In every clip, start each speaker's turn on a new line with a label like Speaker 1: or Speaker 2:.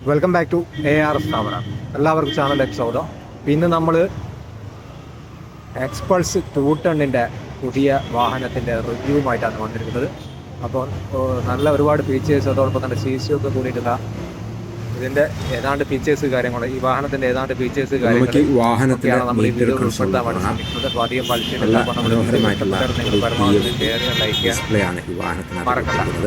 Speaker 1: Welcome back to A R S താമര എല്ലാവർക്കും channel എപ്പിസോഡോ ഇന്ന് നമ്മൾ എക്സ്പൾസ് ടൂ ടണ്ണിന്റെ പുതിയ വാഹനത്തിന്റെ റിവ്യൂവുമായിട്ടാണ് വന്നിരിക്കുന്നത്. അപ്പോൾ നല്ല ഒരുപാട് ഫീച്ചേഴ്സ് അതോടൊപ്പം തന്നെ സി സി ഒക്കെ കൂടിയിട്ടുള്ള ഇതിന്റെ ഏതാണ്ട് ഫീച്ചേഴ്സ് കാര്യങ്ങൾ ഈ വാഹനത്തിന്റെ ഏതാണ്ട് ഫീച്ചേഴ്സ് കാര്യങ്ങൾ നമ്മൾ ഈ
Speaker 2: വീഡിയോ
Speaker 1: ഉൾപ്പെടുത്താൻ വേണ്ടി
Speaker 2: കാണാം
Speaker 1: ശ്രമിക്കുന്നത് അപ്പോൾ അധികം
Speaker 2: പലിശ
Speaker 1: മറക്കണ്ട.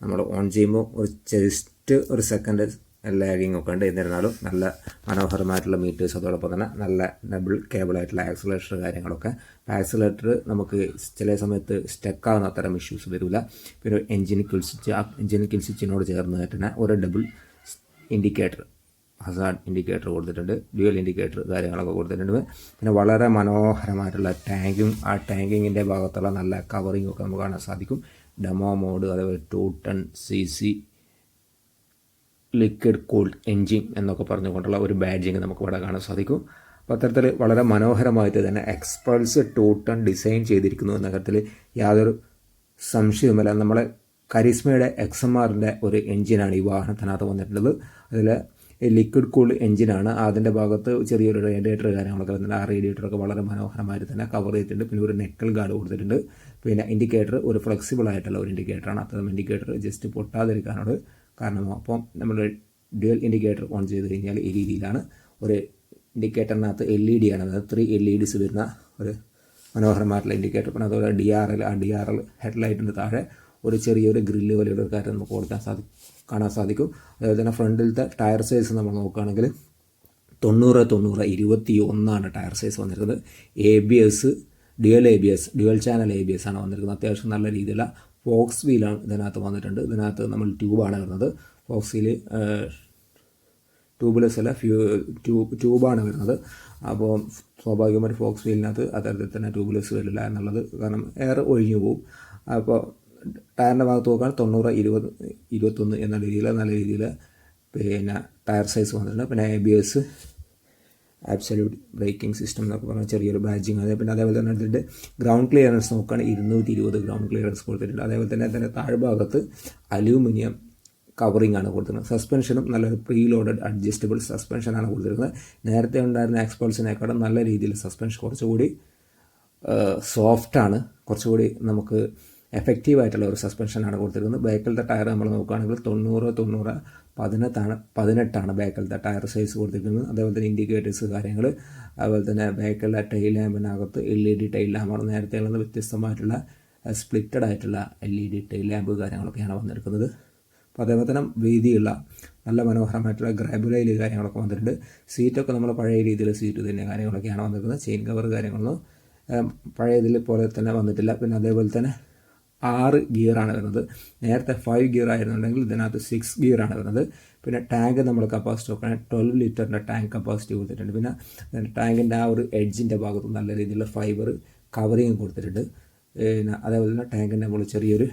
Speaker 2: നമ്മൾ ഓൺ ചെയ്യുമ്പോൾ ഒരു ജസ്റ്റ് ഒരു സെക്കൻഡ് ലാഗിങ് ഒക്കെ ഉണ്ട്. എന്നിരുന്നാലും നല്ല മനോഹരമായിട്ടുള്ള മീറ്റേഴ്സ് അതോടൊപ്പം തന്നെ നല്ല ഡബിൾ കേബിളായിട്ടുള്ള ആക്സിലേറ്റർ കാര്യങ്ങളൊക്കെ. ആക്സിലേറ്റർ നമുക്ക് ചില സമയത്ത് സ്റ്റക്ക് ആവുന്ന അത്തരം ഇഷ്യൂസ് വരില്ല പിന്നെ എഞ്ചിൻ കിൽ സ്വിച്ച് ആ എഞ്ചിൻ കിൽ സ്വിച്ചിനോട് ചേർന്ന് തന്നെ ഒരു ഡബിൾ ഇൻഡിക്കേറ്റർ ഹസാൻ ഇൻഡിക്കേറ്റർ കൊടുത്തിട്ടുണ്ട് ഡ്യുവൽ ഇൻഡിക്കേറ്റർ കാര്യങ്ങളൊക്കെ കൊടുത്തിട്ടുണ്ട്. പിന്നെ വളരെ മനോഹരമായിട്ടുള്ള ടാങ്കും ആ ടാങ്കിങ്ങിന്റെ ഭാഗത്തുള്ള നല്ല കവറിങ്ങൊക്കെ നമുക്ക് കാണാൻ സാധിക്കും. ഡെമോ മോഡ് അതേപോലെ two ten C C liquid cooled engine എന്നൊക്കെ പറഞ്ഞുകൊണ്ടുള്ള ഒരു ബാഡ്ജിങ് നമുക്ക് ഇവിടെ കാണാൻ സാധിക്കും. അപ്പോൾ അത്തരത്തിൽ വളരെ മനോഹരമായിട്ട് തന്നെ എക്സ്പൾസ് ടോട്ടൺ ഡിസൈൻ ചെയ്തിരിക്കുന്നു എന്ന കാര്യത്തിൽ യാതൊരു സംശയവുമില്ല. നമ്മളെ കരിസ്മയുടെ എക്സ് എം ആറിന്റെ ഒരു എൻജിനാണ് ഈ വാഹനത്തിനകത്ത് വന്നിട്ടുള്ളത്. അതിൽ ലിക്വിഡ് കൂൾ എഞ്ചിനാണ് അതിന്റെ ഭാഗത്ത് ചെറിയൊരു റേഡിയേറ്റർ കാര്യങ്ങളൊക്കെ വരുന്നുണ്ട്. ആ റേഡിയേറ്ററൊക്കെ വളരെ മനോഹരമായിട്ട് തന്നെ കവർ ചെയ്തിട്ടുണ്ട്. പിന്നെ ഒരു നെക്കൽ ഗാർഡ് കൊടുത്തിട്ടുണ്ട്. പിന്നെ ഇൻഡിക്കേറ്റർ ഒരു ഫ്ലെക്സിബിൾ ആയിട്ടുള്ള ഒരു ഇൻഡിക്കേറ്ററാണ് അത്തരം ഇൻഡിക്കേറ്റർ ജസ്റ്റ് പൊട്ടാതിരിക്കാനോട് കാരണമോ? അപ്പം നമ്മൾ ഡ്യുവൽ ഇൻഡിക്കേറ്റർ ഓൺ ചെയ്ത് കഴിഞ്ഞാൽ ഈ രീതിയിലാണ് ഒരു ഇൻഡിക്കേറ്ററിനകത്ത് എൽ ഇ ഡി ആണ്. അതായത് ത്രീ എൽ ഇ ഡിസ് വരുന്ന ഒരു മനോഹരമായിട്ടുള്ള ഇൻഡിക്കേറ്റർ. പിന്നെ അതുപോലെ ഡി ആർ എൽ ആ ഡി ആർ എൽ ഹെഡ്ലൈറ്റിന്റെ താഴെ ഒരു ചെറിയൊരു ഗ്രില്ല് പോലെയുള്ള ഒരു കാര്യം നമുക്ക് കൊടുക്കാൻ സാധി കാണാൻ സാധിക്കും. അതുപോലെ തന്നെ ഫ്രണ്ടിലത്തെ ടയർ സൈസ് നമ്മൾ നോക്കുകയാണെങ്കിൽ തൊണ്ണൂറ് തൊണ്ണൂറ് ഇരുപത്തി ഒന്നാണ് ടയർ സൈസ് വന്നിരിക്കുന്നത്. A B S dual A B S dual channel A B S ആണ് വന്നിരിക്കുന്നത്. അത്യാവശ്യം നല്ല രീതിയിലുള്ള ഫോക്സ് വീലാണ് ഇതിനകത്ത് വന്നിട്ടുണ്ട്. ഇതിനകത്ത് നമ്മൾ ട്യൂബാണ് വരുന്നത്. ഫോക്സ് വീൽ ട്യൂബ്ലെസ് അല്ല ഫ്യൂ ട്യൂബ് ട്യൂബാണ് വരുന്നത്. അപ്പോൾ സ്വാഭാവികമായിട്ട് ഫോക്സ് വീലിനകത്ത് അത്തരത്തിൽ തന്നെ ട്യൂബ്ലെസ് വരില്ല എന്നുള്ളത് കാരണം എയർ ഒഴിഞ്ഞു പോകും അപ്പോൾ ടയറിന്റെ ഭാഗത്ത് നോക്കുകയാണ് തൊണ്ണൂറ് ഇരുപത് ഇരുപത്തൊന്ന് എന്ന രീതിയിൽ നല്ല രീതിയിൽ പിന്നെ ടയർ സൈസ് വന്നിട്ടുണ്ട്. പിന്നെ A B S absolute braking system എന്നൊക്കെ പറഞ്ഞ ചെറിയൊരു ബാജിങ് അതേ പിന്നെ അതേപോലെ തന്നെ എടുത്തിട്ട് ഗ്രൗണ്ട് ക്ലിയറൻസ് നോക്കുകയാണെങ്കിൽ ഇരുന്നൂറ്റി ഇരുപത് ഗ്രൗണ്ട് ക്ലിയറൻസ് കൊടുത്തിട്ടുണ്ട്. അതേപോലെ തന്നെ തന്നെ താഴ്ഭാഗത്ത് അലൂമിനിയം കവറിംഗ് ആണ് കൊടുത്തിരുന്നത് സസ്പെൻഷനും നല്ലൊരു പ്രീ ലോഡഡ് അഡ്ജസ്റ്റബിൾ സസ്പെൻഷനാണ് കൊടുത്തിരുന്നത് നേരത്തെ ഉണ്ടായിരുന്ന എക്സ്പോൾസിനേക്കാളും നല്ല രീതിയിൽ സസ്പെൻഷൻ കുറച്ചുകൂടി സോഫ്റ്റാണ് കുറച്ചുകൂടി നമുക്ക് എഫക്റ്റീവ് ആയിട്ടുള്ള ഒരു സസ്പെൻഷനാണ് കൊടുത്തിരിക്കുന്നത്. ബൈക്കിലത്തെ ടയർ നമ്മൾ നോക്കുകയാണെങ്കിൽ തൊണ്ണൂറ് തൊണ്ണൂറ് പതിനെട്ടാണ് പതിനെട്ടാണ് ബാക്കിലത്തെ ടയർ സൈസ് കൊടുത്തിരിക്കുന്നത്. അതേപോലെ തന്നെ ഇൻഡിക്കേറ്റേഴ്സ് കാര്യങ്ങൾ അതുപോലെ തന്നെ ബാക്കിലെ ടൈൽ ലാമ്പിനകത്ത് എൽ ഇ ഡി ടൈൽ ലാമ്പാണ് നേരത്തെ ഉള്ളത്. വ്യത്യസ്തമായിട്ടുള്ള സ്പ്ലിറ്റഡ് ആയിട്ടുള്ള L E D tail lamp കാര്യങ്ങളൊക്കെയാണ് വന്നിരിക്കുന്നത്. അപ്പോൾ അതേപോലെ തന്നെ വീതിയുള്ള നല്ല മനോഹരമായിട്ടുള്ള ഗ്രാബുലൈൽ കാര്യങ്ങളൊക്കെ വന്നിട്ടുണ്ട്. സീറ്റൊക്കെ നമ്മൾ പഴയ രീതിയിൽ സീറ്റ് തന്നെ കാര്യങ്ങളൊക്കെയാണ് വന്നിരിക്കുന്നത്. ചെയിൻ കവർ കാര്യങ്ങളൊന്നും പഴയതിൽ പോലെ തന്നെ വന്നിട്ടില്ല. പിന്നെ അതേപോലെ തന്നെ ആറ് ഗിയറാണ് വരുന്നത്. നേരത്തെ ഫൈവ് ഗിയർ ആയിരുന്നുണ്ടെങ്കിൽ ഇതിനകത്ത് സിക്സ് ഗിയറാണ് വരുന്നത്. പിന്നെ ടാങ്ക് നമ്മൾ കപ്പാസിറ്റി നോക്കുകയാണെങ്കിൽ ട്വൽവ് ലിറ്ററിന്റെ ടാങ്ക് കപ്പാസിറ്റി കൊടുത്തിട്ടുണ്ട്. പിന്നെ ടാങ്കിന്റെ ആ ഒരു എഡ്ജിന്റെ ഭാഗത്ത് നല്ല രീതിയിലുള്ള ഫൈബർ കവറിങ് കൊടുത്തിട്ടുണ്ട്. പിന്നെ അതേപോലെ തന്നെ ടാങ്കിന്റെ മുകളിൽ ചെറിയൊരു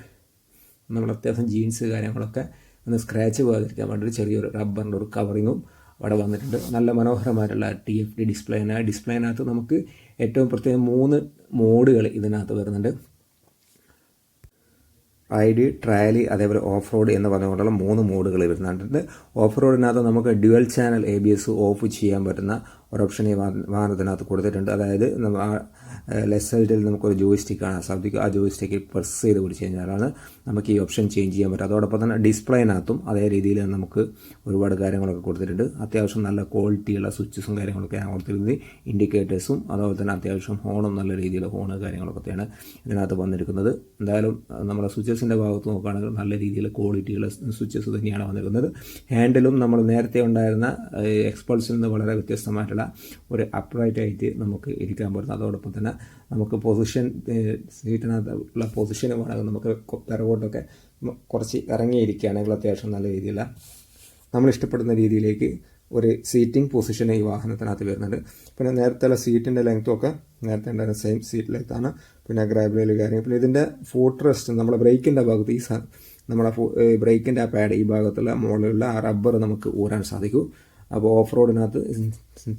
Speaker 2: നമ്മൾ അത്യാവശ്യം ജീൻസ് കാര്യങ്ങളൊക്കെ ഒന്ന് സ്ക്രാച്ച് പോകാതിരിക്കാൻ വേണ്ടി ചെറിയൊരു റബ്ബറിന്റെ ഒരു കവറിങ്ങും അവിടെ വന്നിട്ടുണ്ട്. നല്ല മനോഹരമായിട്ടുള്ള ടി എഫ് ഡി ഡിസ്പ്ലേന ഡിസ്പ്ലേനകത്ത് നമുക്ക് ഏറ്റവും പ്രത്യേകം മൂന്ന് മോഡുകൾ ഇതിനകത്ത് വരുന്നുണ്ട്. ഐ ഡി ട്രയലി അതേപോലെ ഓഫ് റോഡ് എന്ന് പറഞ്ഞുകൊണ്ടുള്ള മൂന്ന് മോഡുകൾ വരുന്നുണ്ട്. ഓഫ് റോഡിനകത്ത് നമുക്ക് dual channel A B S off ചെയ്യാൻ പറ്റുന്ന ഒരു ഓപ്ഷൻ ഈ വാഹനത്തിനകത്ത് കൊടുത്തിട്ടുണ്ട്. അതായത് ലെഫ്റ്റ് സൈഡിൽ നമുക്കൊരു ജോയിസ്റ്റിക് കാണാൻ സാധിക്കും ആ ജോയിസ്റ്റിക്ക് പ്രസ് ചെയ്ത് പിടിച്ച് കഴിഞ്ഞാലാണ് നമുക്ക് ഈ ഓപ്ഷൻ ചേഞ്ച് ചെയ്യാൻ പറ്റും അതോടൊപ്പം തന്നെ ഡിസ്പ്ലേനകത്തും അതേ രീതിയിൽ നമുക്ക് ഒരുപാട് കാര്യങ്ങളൊക്കെ കൊടുത്തിട്ടുണ്ട്. അത്യാവശ്യം നല്ല ക്വാളിറ്റിയുള്ള സ്വിച്ചസും കാര്യങ്ങളൊക്കെ ഞാൻ കൊടുത്തിരുന്നത് ഇൻഡിക്കേറ്റേഴ്സും അതുപോലെ തന്നെ അത്യാവശ്യം ഹോണും നല്ല രീതിയിൽ ഹോണ് കാര്യങ്ങളൊക്കെയാണ് ഇതിനകത്ത് വന്നിരിക്കുന്നത്. എന്തായാലും നമ്മുടെ സ്വിച്ചസിന്റെ ഭാഗത്ത് നോക്കുകയാണെങ്കിൽ നല്ല രീതിയിലുള്ള ക്വാളിറ്റിയുള്ള സ്വിച്ചസ് തന്നെയാണ് വന്നിരിക്കുന്നത്. ഹാൻഡിലും നമ്മൾ നേരത്തെ ഉണ്ടായിരുന്ന എക്സ്പൾസിൽ നിന്ന് വളരെ വ്യത്യസ്തമായിട്ടുള്ള ഒരു അപ്രൈറ്റ് ആയിട്ട് നമുക്ക് ഇരിക്കാൻ പറ്റുന്നത്. അതോടൊപ്പം തന്നെ നമുക്ക് പൊസിഷൻ സീറ്റിനകത്ത് ഉള്ള പൊസിഷൻ വേണമെങ്കിൽ നമുക്ക് പിറകോട്ടൊക്കെ കുറച്ച് ഇറങ്ങിയിരിക്കുകയാണെങ്കിൽ അത്യാവശ്യം നല്ല രീതിയില്ല നമ്മൾ ഇഷ്ടപ്പെടുന്ന രീതിയിലേക്ക് ഒരു സീറ്റിംഗ് പൊസിഷൻ ഈ വാഹനത്തിനകത്ത് വരുന്നുണ്ട്. പിന്നെ നേരത്തെ ഉള്ള സീറ്റിന്റെ ലെങ്ത്തൊക്കെ നേരത്തെ ഉണ്ടായിരുന്ന സെയിം സീറ്റ് ലെങ്ത്താണ് പിന്നെ ഗ്രാബിലയിൽ കാര്യങ്ങൾ പിന്നെ ഇതിന്റെ ഫുട്ട് റെസ്റ്റ് നമ്മുടെ ബ്രേക്കിന്റെ ഭാഗത്ത് ഈ നമ്മുടെ ബ്രേക്കിന്റെ ആ പാഡ് ഈ ഭാഗത്തുള്ള മുകളിലുള്ള ആ റബ്ബർ നമുക്ക് ഊരാൻ സാധിക്കും. അപ്പോൾ ഓഫ് റോഡിനകത്ത്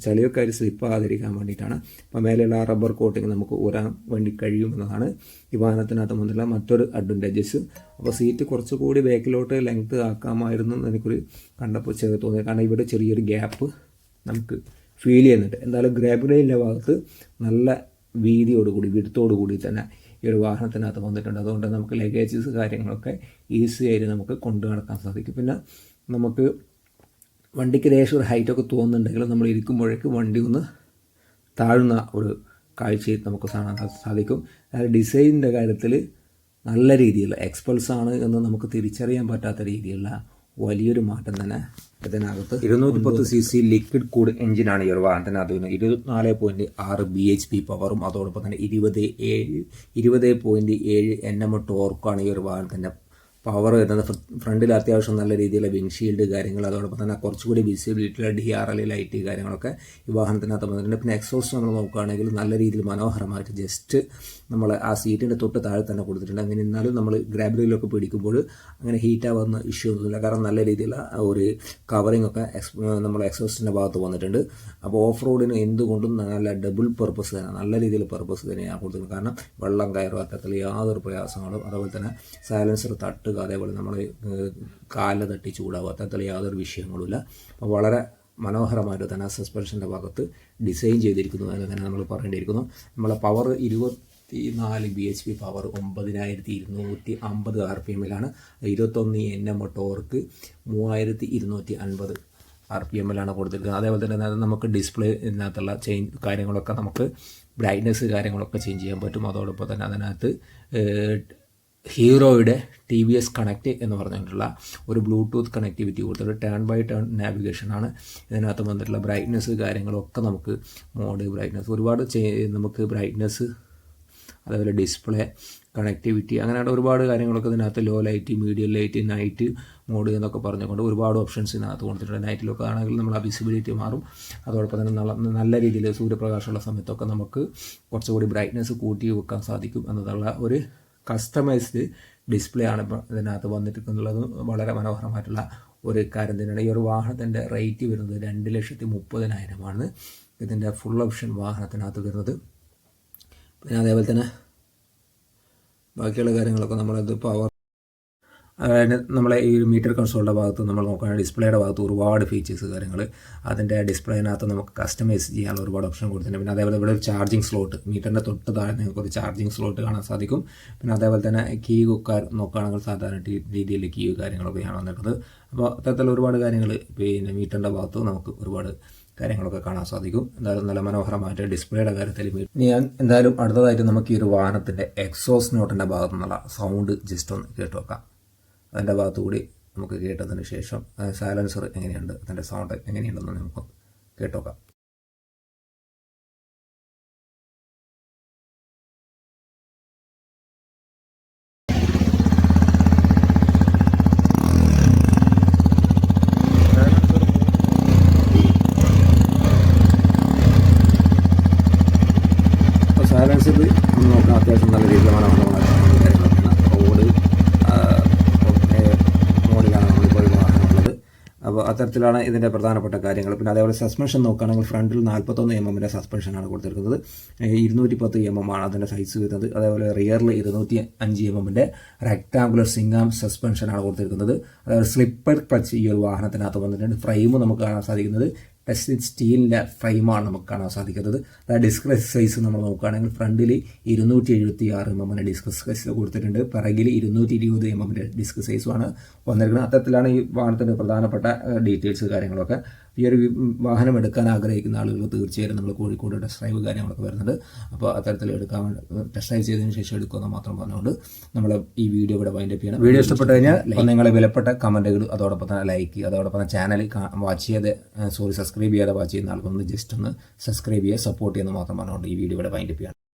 Speaker 2: ചളിയൊക്കെ അതിൽ സ്ലിപ്പാകാതിരിക്കാൻ വേണ്ടിയിട്ടാണ്. അപ്പോൾ മേലെയുള്ള റബ്ബർ കോട്ടിങ് നമുക്ക് ഊരാൻ വേണ്ടി കഴിയുമെന്നതാണ് ഈ വാഹനത്തിനകത്ത് മുതലുള്ള മറ്റൊരു അഡ്വാന്റേജസ് അപ്പോൾ സീറ്റ് കുറച്ചുകൂടി ബാക്കിലോട്ട് ലെങ്ത് ആക്കാമായിരുന്നു എന്ന് എനിക്കൊരു കണ്ടപ്പോൾ ചെറിയ തോന്നി. കാരണം ഇവിടെ ചെറിയൊരു ഗ്യാപ്പ് നമുക്ക് ഫീൽ ചെയ്യുന്നുണ്ട്. എന്തായാലും ഗ്രാബിലയിലെ ഭാഗത്ത് നല്ല വീതിയോടുകൂടി വിടുത്തോടുകൂടി തന്നെ ഈ ഒരു വാഹനത്തിനകത്ത് വന്നിട്ടുണ്ട്. അതുകൊണ്ട് നമുക്ക് ലഗേജസ് കാര്യങ്ങളൊക്കെ ഈസി ആയിട്ട് നമുക്ക് കൊണ്ടു നടക്കാൻ സാധിക്കും. പിന്നെ നമുക്ക് വണ്ടിക്ക് ലേശം ഒരു ഹൈറ്റൊക്കെ തോന്നുന്നുണ്ടെങ്കിലും നമ്മൾ ഇരിക്കുമ്പോഴേക്ക് വണ്ടി ഒന്ന് താഴ്ന്ന ഒരു കാഴ്ചയിൽ നമുക്ക് കാണാൻ സാധിക്കും. അതായത് ഡിസൈനിന്റെ കാര്യത്തിൽ നല്ല രീതിയിലുള്ള എക്സ്പൾസ് ആണ് എന്ന് നമുക്ക് തിരിച്ചറിയാൻ പറ്റാത്ത രീതിയിലുള്ള വലിയൊരു മാറ്റം തന്നെ ഇതിനകത്ത് ഇരുന്നൂറ്റി പത്ത് സി സി ലിക്വിഡ് കൂഡ് എഞ്ചിനാണ് ഈ ഒരു വാഹനത്തിനകത്ത് വരുന്നത്. ഇരുപത്തിനാല് പോയിന്റ് ആറ് ബി എച്ച് പി പവറും അതോടൊപ്പം തന്നെ ഇരുപത് ഏഴ് ഇരുപത് പോയിന്റ് ഏഴ് എൻ എം ടോർക്കാണ് ഈ ഒരു വാഹനത്തിന്റെ പവർ വരുന്നത് ഫ്രണ്ടിൽ അത്യാവശ്യം നല്ല രീതിയിലുള്ള വിൻഷീൽഡ് കാര്യങ്ങൾ അതോടൊപ്പം തന്നെ കുറച്ചുകൂടി വിസിബിലിറ്റിയുള്ള ഡി ആർ എൽ ലൈറ്റ് കാര്യങ്ങളൊക്കെ ഈ വാഹനത്തിനകത്ത് വന്നിട്ടുണ്ട്. പിന്നെ എക്സോസ് നമ്മൾ നോക്കുകയാണെങ്കിൽ നല്ല രീതിയിൽ മനോഹരമായിട്ട് ജസ്റ്റ് നമ്മൾ ആ സീറ്റിന്റെ തൊട്ട് താഴെ തന്നെ കൊടുത്തിട്ടുണ്ട്. അങ്ങനെ എന്നാലും നമ്മൾ ഗ്രാബിലൊക്കെ പിടിക്കുമ്പോൾ അങ്ങനെ ഹീറ്റ് ആവുന്ന ഇഷ്യൂ ഒന്നുമില്ല. കാരണം നല്ല രീതിയിലുള്ള ഒരു കവറിംഗ് ഒക്കെ നമ്മൾ എക്സോസ്റ്റിന്റെ ഭാഗത്ത് വന്നിട്ടുണ്ട്. അപ്പോൾ ഓഫ് റോഡിന് എന്തുകൊണ്ടും നല്ല ഡബിൾ പർപ്പസ് തന്നെ നല്ല രീതിയിൽ പർപ്പസ് തന്നെയാണ് കൊടുത്തിട്ടുണ്ട് കാരണം വെള്ളം കയറാത്തത്തിൽ യാതൊരു പ്രയാസങ്ങളും അതുപോലെ തന്നെ സൈലൻസർ തട്ടുക അതേപോലെ നമ്മൾ കാലിൽ തട്ടി ചൂടാവുക അത്തരത്തിൽ യാതൊരു വിഷയങ്ങളുമില്ല. അപ്പോൾ വളരെ മനോഹരമായിട്ട് തന്നെ സസ്പെൻഷന്റെ ഭാഗത്ത് ഡിസൈൻ ചെയ്തിരിക്കുന്നു. എന്ന് തന്നെ നമ്മൾ പറയേണ്ടിയിരിക്കുന്നു. നമ്മളെ പവർ ഇരുപത്തി നാല് ബി എച്ച് പി പവർ ഒമ്പതിനായിരത്തി ഇരുന്നൂറ്റി അമ്പത് ആർ പി എമ്മിലാണ് ഇരുപത്തൊന്ന് എൻ എം ടോർക്ക് മൂവായിരത്തി ഇരുന്നൂറ്റി അൻപത് ആർ പി എമ്മിലാണ് കൊടുത്തിരിക്കുന്നത്. അതേപോലെ തന്നെ നമുക്ക് ഡിസ്പ്ലേ ഇതിനകത്തുള്ള ചേഞ്ച് കാര്യങ്ങളൊക്കെ നമുക്ക് ബ്രൈറ്റ്നെസ് കാര്യങ്ങളൊക്കെ ചേഞ്ച് ചെയ്യാൻ പറ്റും. അതോടൊപ്പം തന്നെ അതിനകത്ത് ഹീറോയുടെ ടി വി എസ് കണക്റ്റ് എന്ന് പറഞ്ഞിട്ടുള്ള ഒരു ബ്ലൂടൂത്ത് കണക്ടിവിറ്റി കൊടുത്തിട്ട് ടേൺ ബൈ ടേൺ നാവിഗേഷൻ ആണ്. ഇതിനകത്ത് വന്നിട്ടുള്ള ബ്രൈറ്റ്നസ് കാര്യങ്ങളൊക്കെ നമുക്ക് മോഡ് ബ്രൈറ്റ്നസ് ഒരുപാട് നമുക്ക് ബ്രൈറ്റ്നസ് അതേപോലെ ഡിസ്പ്ലേ കണക്ടിവിറ്റി അങ്ങനെയുള്ള ഒരുപാട് കാര്യങ്ങളൊക്കെ ഇതിനകത്ത് low light medium light night mode എന്നൊക്കെ പറഞ്ഞുകൊണ്ട് ഒരുപാട് ഓപ്ഷൻസ് ഇതിനകത്ത് കൊടുത്തിട്ടുണ്ട്. നൈറ്റിലൊക്കെ ആണെങ്കിൽ നമ്മൾ ആ വിസിബിലിറ്റി മാറും. അതോടൊപ്പം തന്നെ നല്ല നല്ല രീതിയിൽ സൂര്യപ്രകാശമുള്ള സമയത്തൊക്കെ നമുക്ക് കുറച്ചുകൂടി ബ്രൈറ്റ്നസ് കൂട്ടി വെക്കാൻ സാധിക്കും എന്നതുള്ള ഒരു കസ്റ്റമൈസ്ഡ് ഡിസ്പ്ലേ ആണ് ഇപ്പോൾ ഇതിനകത്ത് വന്നിട്ടുള്ളത്. വളരെ മനോഹരമായിട്ടുള്ള ഒരു കാര്യം തന്നെയാണ്. ഈ ഒരു വാഹനത്തിന്റെ റേറ്റ് വരുന്നത് രണ്ട് ലക്ഷത്തി മുപ്പതിനായിരമാണ് ഇതിന്റെ ഫുൾ ഓപ്ഷൻ വാഹനത്തിനകത്ത് വരുന്നത്. പിന്നെ അതേപോലെ തന്നെ ബാക്കിയുള്ള കാര്യങ്ങളൊക്കെ നമ്മളത് പവർ അതായത് നമ്മളെ ഈ മീറ്റർ കൺസോളിന്റെ ഭാഗത്ത് നമ്മൾ നോക്കുകയാണെങ്കിൽ ഡിസ്പ്ലേയുടെ ഭാഗത്ത് ഒരുപാട് ഫീച്ചേഴ്സ് കാര്യങ്ങൾ. അതിന്റെ ഡിസ്പ്ലേനകത്ത് നമുക്ക് കസ്റ്റമൈസ് ചെയ്യാനുള്ള ഒരുപാട് ഓപ്ഷൻ കൊടുത്തിട്ടുണ്ട്. പിന്നെ അതേപോലെ ഇവിടെ ഒരു ചാർജിങ് സ്ലോട്ട് മീറ്ററിന്റെ തൊട്ട് താഴെ നിങ്ങൾക്ക് ഒരു ചാർജിങ് സ്ലോട്ട് കാണാൻ സാധിക്കും. പിന്നെ അതേപോലെ തന്നെ കീ നോക്കുകയാണെങ്കിൽ സാധാരണ രീതിയിൽ കീ കാര്യങ്ങളൊക്കെയാണ് വന്നിട്ടുള്ളത്. അപ്പോൾ അത്തരത്തിലുള്ള ഒരുപാട് കാര്യങ്ങൾ പിന്നെ മീറ്ററിന്റെ ഭാഗത്ത് നമുക്ക് ഒരുപാട് കാര്യങ്ങളൊക്കെ കാണാൻ സാധിക്കും. എന്തായാലും നല്ല മനോഹരമായിട്ട് ഡിസ്പ്ലേയുടെ കാര്യത്തിൽ ഞാൻ എന്തായാലും അടുത്തതായിട്ട് നമുക്ക് ഈ ഒരു വാഹനത്തിന്റെ എക്സോസ് നോട്ടിന്റെ ഭാഗത്തു നിന്നുള്ള സൗണ്ട് ജസ്റ്റ് ഒന്ന് കേട്ടു വെക്കാം അതിന്റെ ഭാഗത്തുകൂടി നമുക്ക് കേട്ടതിന് ശേഷം സൈലൻസർ എങ്ങനെയുണ്ട് അതിന്റെ സൗണ്ട് എങ്ങനെയുണ്ടെന്ന് നമുക്ക് കേട്ടോക്കാം. സൈലൻസർ നോക്കാൻ അത്യാവശ്യം നല്ല രീതിയിൽ മനോഹരമായ sound കാര്യങ്ങളൊക്കെയാണ് റോഡ് മോഡിലാണ് നമ്മളിപ്പോൾ ഈ വാഹനമുള്ളത് അപ്പോൾ അത്തരത്തിലാണ് ഇതിന്റെ പ്രധാനപ്പെട്ട കാര്യങ്ങൾ. പിന്നെ അതേപോലെ സസ്പെൻഷൻ നോക്കുകയാണെങ്കിൽ ഫ്രണ്ടിൽ നാൽപ്പത്തൊന്ന് എം എമ്മിന്റെ സസ്പെൻഷനാണ് കൊടുത്തിരിക്കുന്നത്. ഇരുന്നൂറ്റി പത്ത് എം എം ആണ് അതിന്റെ സൈസ് വരുന്നത്. അതേപോലെ റിയറിൽ ഇരുന്നൂറ്റി അഞ്ച് എം എമ്മിന്റെ റെക്ടാങ്കുലർ സിംഗാം സസ്പെൻഷനാണ് കൊടുത്തിരിക്കുന്നത്. അതേപോലെ സ്ലിപ്പർ ക്ലച്ച് ഈ ഒരു വാഹനത്തിനകത്ത് വന്നിട്ടുണ്ട്. ഫ്രെയിം നമുക്ക് കാണാൻ സാധിക്കുന്നത് ടെസ്റ്റ് സ്റ്റീലിന്റെ ഫ്രെയിമാണ് നമുക്ക് കാണാൻ സാധിക്കുന്നത്. അതായത് ഡിസ്ക് സൈസ് നമ്മൾ നോക്കുകയാണെങ്കിൽ ഫ്രണ്ടിൽ ഇരുന്നൂറ്റി എഴുപത്തി ആറ് എം എമ്മിന്റെ ഡിസ്ക് സൈസ് കൊടുത്തിട്ടുണ്ട്. പിറകിൽ ഇരുന്നൂറ്റി ഇരുപത് എം എമ്മിന്റെ ഡിസ്ക് സൈസുമാണ് വന്നിരിക്കുന്നത്. അത്തരത്തിലാണ് ഈ വാഹനത്തിന്റെ പ്രധാനപ്പെട്ട ഡീറ്റെയിൽസ് കാര്യങ്ങളൊക്കെ. ഈ ഒരു വാഹനം എടുക്കാൻ ആഗ്രഹിക്കുന്ന ആളുകൾ തീർച്ചയായും നമ്മൾ കോഴിക്കോട് ടെസ്റ്റ് ഡ്രൈവ് കാര്യങ്ങളൊക്കെ വരുന്നുണ്ട്. അപ്പോൾ അത്തരത്തിൽ എടുക്കാൻ ടെസ്റ്റ് ഡ്രൈവ് ചെയ്തതിന് ശേഷം എടുക്കുമെന്ന് മാത്രം പറഞ്ഞുകൊണ്ട് നമ്മൾ ഈ വീഡിയോ ഇവിടെ വൈൻഡപ്പ് ചെയ്യണം. വീഡിയോ ഇഷ്ടപ്പെട്ട് കഴിഞ്ഞാൽ നിങ്ങളെ വിലപ്പെട്ട കമന്റുകൾ അതോടൊപ്പം തന്നെ ലൈക്ക് അതോടൊപ്പം തന്നെ ചാനൽ വാച്ച് ചെയ്ത് സോറി സബ്സ്ക്രൈബ് ചെയ്യാതെ വാച്ച് ചെയ്യുന്ന ആൾക്കൊന്ന് ജസ്റ്റ് ഒന്ന് സബ്സ്ക്രൈബ് ചെയ്യുക സപ്പോർട്ട് ചെയ്യുന്ന മാത്രം പറഞ്ഞുകൊണ്ട് ഈ വീഡിയോ ഇവിടെ വൈൻഡപ്പ് ചെയ്യണം.